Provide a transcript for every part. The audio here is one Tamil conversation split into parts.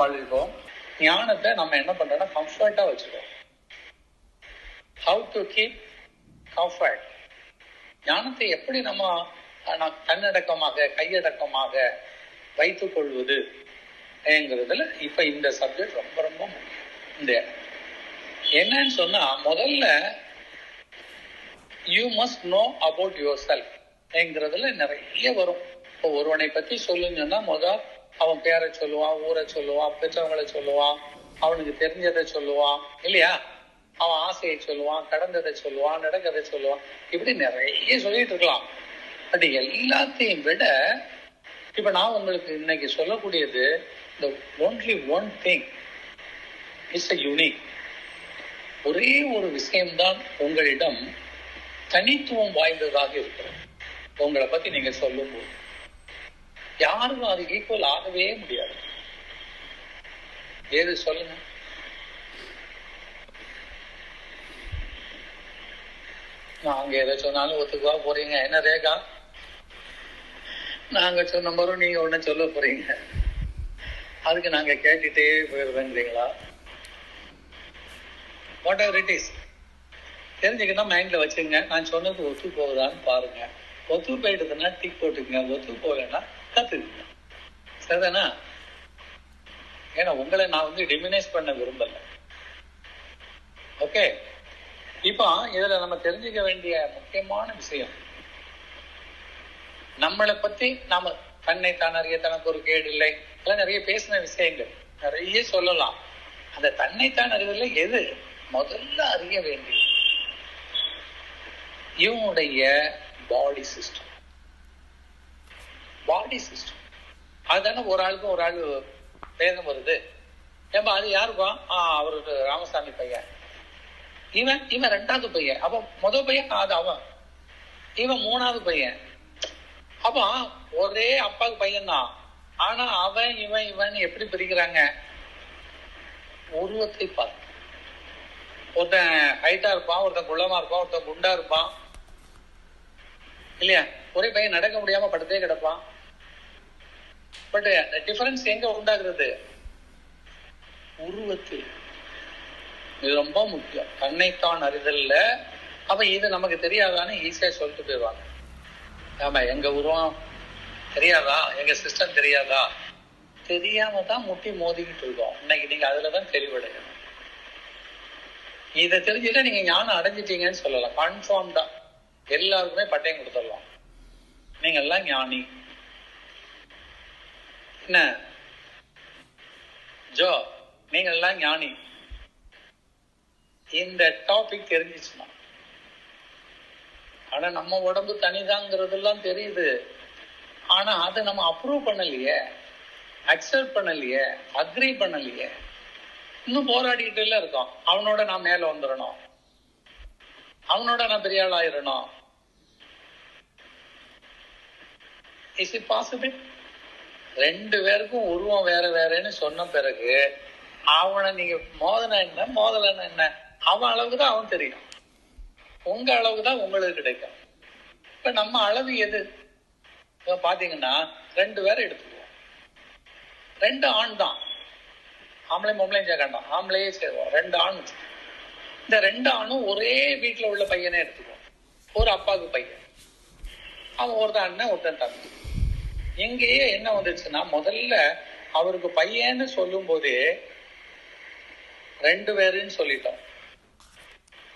வாழ்வோம் வாழ்வோம். ஞானத்தை நம்ம என்ன பண்றோம்னா கம்ஃபர்ட்டா வச்சுக்கோம் ஹவு டு கீப் கம்ஃபர்ட் ஞானத்தை எப்படி நம்ம தன்னடக்கமாக கையடக்கமாக வைத்துக் கொள்வது ங்கிறதுல இப்ப இந்த சப்ஜெக்ட் ரொம்ப ரொம்ப முக்கியம். இந்த என்னன்னு சொன்னா முதல்ல you must know about your செல்ஃப்ங்கிறதுல நிறைய வரும். இப்போ ஒருவனை பத்தி சொல்லுங்கன்னா முதல் அவன் பேரை சொல்லுவான் ஊரை சொல்லுவான் பெற்றவங்களை சொல்லுவான் அவனுக்கு தெரிஞ்சதை சொல்லுவான் இல்லையா? அவன் ஆசையை சொல்லுவான் கடந்ததை சொல்லுவான் நடக்கிறதை சொல்லுவான் இப்படி நிறைய சொல்லிட்டு இருக்கலாம். பட் எல்லாத்தையும் விட இப்ப நான் உங்களுக்கு இன்னைக்கு சொல்லக்கூடியது இந்த only one thing is a unique ஒரே ஒரு விஷயம்தான் உங்களிடம் தனித்துவம் வாய்ந்ததாக இருக்கிறது. உங்களை பத்தி நீங்க சொல்லும்போது. யாருக்கும் அது ஈக்குவல் ஆகவே முடியாது. ஏது சொல்லுங்க? நாங்க எதை சொன்னாலும் ஒத்துக்குவா போறீங்க? என்ன ரேகா? நாங்க சொன்ன மாதிரி நீங்க ஒண்ணு சொல்ல போறீங்க. அதுக்கு நாங்க கேட்டுட்டே போயிருந்தீங்களா வாட் எவர் இட் இஸ் தெரிஞ்சுக்கணும் மைண்ட்ல வச்சுங்க. நான் சொன்னது ஒத்து போகுதான்னு பாருங்க. ஒத்து போயிடுதுன்னா டிக் போட்டுக்கங்க. ஒத்து போகலைன்னா சரிதானா? ஏன்னா உங்களை நான் வந்து டிமினைஸ் பண்ண விரும்பல. ஓகே இப்போ இதுல நம்ம தெரிஞ்சுக்க வேண்டிய முக்கியமான விஷயம். நம்மளை பத்தி நாம தன்னை தான் அறிய தனக்கு ஒரு கேடு இல்லை. எல்லாம் நிறைய பேசின விஷயங்கள். நிறைய சொல்லலாம். அந்த தன்னைத்தான் அறிவதில் எது? முதல்ல அறிய வேண்டியது. இவனுடைய பாடி சிஸ்டம் பாடி சிஸ்டம். அதுதானே ஒரு ஆளுக்கும் ஒரு ஆள் பேதம் வருது. ஏன்பா அது யாருப்பா? ஆ அவரு ராமசாமி பையன். இவன் இவன் ரெண்டாவது பையன். அப்ப முதல் பையன் அது அவன். இவன் மூணாவது பையன். அப்ப ஒரே அப்பாவுக்கு பையன் தான் ஆனா அவன் இவன் இவன் எப்படி பிரிக்கிறாங்க? உருவத்தை பார்த்து. ஒருத்தன் ஹைட்டா இருப்பான் ஒருத்தன் குள்ளமா இருப்பான் ஒருத்தன் குண்டா இருப்பான். இல்லையா? ஒரே பையன் நடக்க முடியாம படுத்தே கிடப்பான். பட் டிஃபரன்ஸ் எங்க உண்டாகிறது? உருவத்தில். இது ரொம்ப முக்கியம். தன்னைத்தான் அறிதல்ல. அப்ப இது நமக்கு தெரியாதான்னு ஈஸியா சொல்லிட்டு போயிடுவாங்க. ஆமா எங்க உருவம் தெரியாதா? எங்க சிஸ்டம் தெரியாதா? தெரியாம தான் முட்டி மோதிக்கிட்டு இருக்கோம். இன்னைக்கு நீங்க அதுலதான் தெளிவடையணும். இதை தெரிஞ்சுட்டா நீங்க ஞானம் அடைஞ்சிட்டீங்கன்னு சொல்லலாம். கன்ஃபார்ம் தான். எல்லாருக்குமே பட்டயம் கொடுத்துடலாம். நீங்க எல்லாம் ஞானி. என்ன? ஜோ நீங்க எல்லாம் ஞானி. இந்த டாபிக் தெரிஞ்சிச்சுன்னா ஆனா நம்ம உடம்பு தனிதாங்கிறதெல்லாம் தெரியுது. ஆனா அதை நம்ம அப்ரூவ் பண்ணலையே அக்செப்ட் பண்ணலையே அக்ரி பண்ணலையே. இன்னும் போராடிக்கிட்டு எல்லாம் இருக்கோம். அவனோட நான் மேல வந்துடணும் அவனோட நான் பெரிய ஆள் இஸ் இட் பாசிபிள் ரெண்டு பேருக்கும் உருவம் வேற வேறன்னு சொன்ன பிறகு அவனை நீங்க மோதன என்ன? மோதலன என்ன? அவன் அளவுக்கு தான் அவன் தெரியும். உங்க அளவுக்கு தான் உங்களுக்கு கிடைக்கும். இப்ப நம்ம அளவு எது? பாத்தீங்கன்னா ரெண்டு பேரை எடுத்துக்குவோம். ரெண்டு ஆண் தான். ஆம்பளை பொம்பளையும் சேர்க்கண்டாம் ஆம்பளையே சேருவோம். ரெண்டு ஆண். இந்த ரெண்டு ஆணும் ஒரே வீட்டுல உள்ள பையனே எடுத்துக்குவோம். ஒரு அப்பாவுக்கு பையன். அவன் ஒருத்தன் அண்ணன் ஒருத்தன் தம்பி. இங்கேயே என்ன வந்துச்சுன்னா முதல்ல அவருக்கு பையன்னு சொல்லும் போதே ரெண்டு பேருன்னு சொல்லிட்டோம்.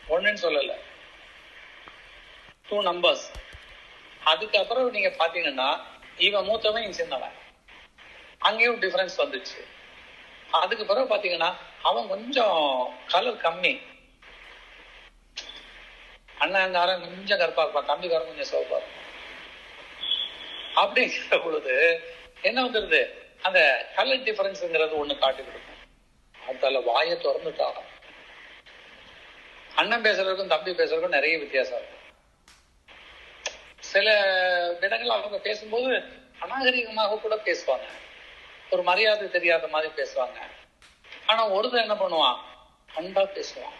ஒண்ணுன்னு சொல்லல. டூ நம்பர்ஸ் அதுக்கப்புறம் நீங்க பாத்தீங்கன்னா இவன் மூத்தவன் சின்னவன். அங்கேயும் டிஃபரன்ஸ் வந்துச்சு. அதுக்கு பிறகு பாத்தீங்கன்னா அவன் கொஞ்சம் கலர் கம்மி. அண்ணங்காரன் கொஞ்சம் கருப்பா இருப்பான் தம்பிக்காரன் கொஞ்சம் சிவப்பா இருக்கும் அப்படிங்கிற பொழுது என்ன வந்துருது? அந்த கலர் டிஃபரன்ஸ்ங்கிறது ஒண்ணு காட்டி கொடுக்கும். அதால வாயை திறந்துட்டா அண்ணன் பேசுறதுக்கும் தம்பி பேசுறதுக்கும் நிறைய வித்தியாசம் இருக்கும் சில இடங்கள் அவங்க பேசும்போது அநாகரிகமாக கூட பேசுவாங்க. ஒரு மரியாதை தெரியாத மாதிரி பேசுவாங்க. ஆனா ஒருத்தர் என்ன பண்ணுவான்? அன்பா பேசுவான்.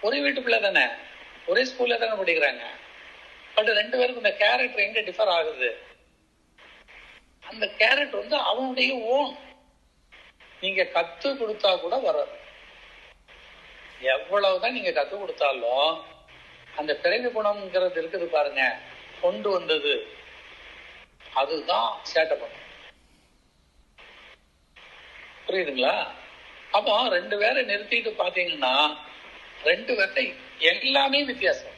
ஒரே வீட்டு பிள்ளை தானே? ஒரே ஸ்கூல்ல தானே படிக்கிறாங்க? பட் ரெண்டு பேருக்கும் இந்த கேரக்டர் எங்க டிஃபர் ஆகுது? அந்த கேரக்டர் வந்து அவனுடைய ஓன் நீங்க கத்து கொடுத்தா கூட வராது. எவ்வளவுதான் நீங்க கத்து கொடுத்தாலும் அந்த பிறவி குணம்ங்கிறது இருக்குது பாருங்க கொண்டு வந்தது. அதுதான் சேட்டை பண்ணும் புரியுதுங்களா? அப்போ ரெண்டு பேரை நிறுத்திட்டு பாத்தீங்கன்னா ரெண்டு பேர்த்தை எல்லாமே வித்தியாசம்.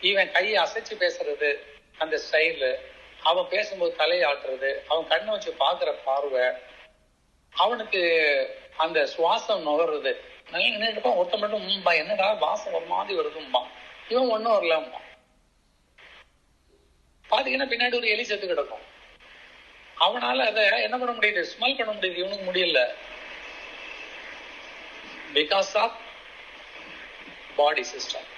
இவன் கையை அசைச்சு பேசுறது அந்த ஸ்டைலு அவன் பேசும்போது தலையை ஆட்டுறது அவன் கண்ணை வச்சு பாக்குற பார்வை. அவனுக்கு அந்த சுவாசம் நுகர்றது நல்லா நின்றுப்பான் ஒருத்த மட்டும் உம்பா என்னடா வாசம் ஒரு மாதிரி வருதும்பா இவன் ஒன்னும் வரலாம்பா பாத்தீங்கன்னா பின்னாடி ஒரு எலி செத்து கிடக்கும். அவனால அதை என்ன பண்ண முடியுது? ஸ்மெல் பண்ண முடியுது. இவனுக்கு முடியல. Because of body system